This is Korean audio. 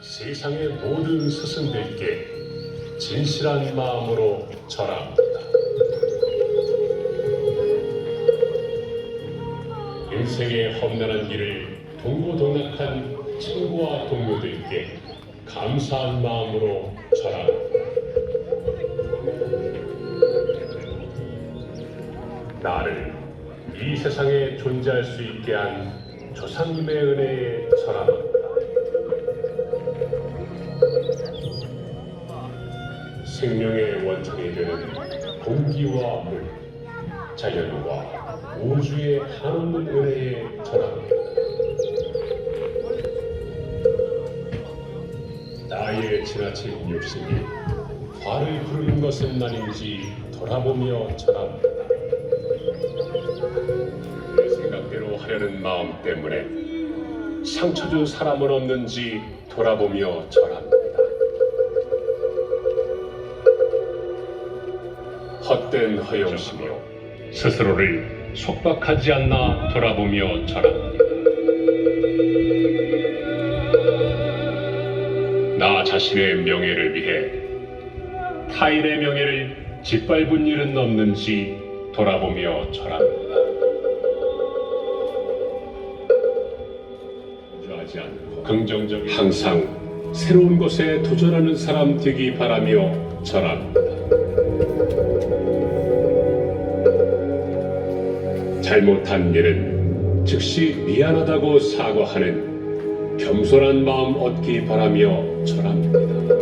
세상의 모든 스승들께 진실한 마음으로 절합니다. 인생의 험난한 길을 동고동락한 친구와 동료들께 감사한 마음으로 절합니다. 나를 이 세상에 존재할 수 있게 한 조상님의 은혜에 절합니다. 생명의 원천이 되는 공기와 물, 자연과 우주의 한없는 은혜에 절합니다. 나의 지나친 욕심이 화를 부르는 것은 아닌지 돌아보며 절합니다. 내 생각대로 하려는 마음 때문에 상처 준 사람은 없는지 돌아보며 절합니다. 헛된 허영심이요 스스로를 속박하지 않나 돌아보며 절합니다. 나 자신의 명예를 위해 타인의 명예를 짓밟은 일은 없는지 돌아보며 절합니다. 주저하지 않고 긍정적인 항상 새로운 것에 도전하는 사람 되기 바라며 절합니다. 잘못한 일은 즉시 미안하다고 사과하는 겸손한 마음 얻기 바라며 절합니다.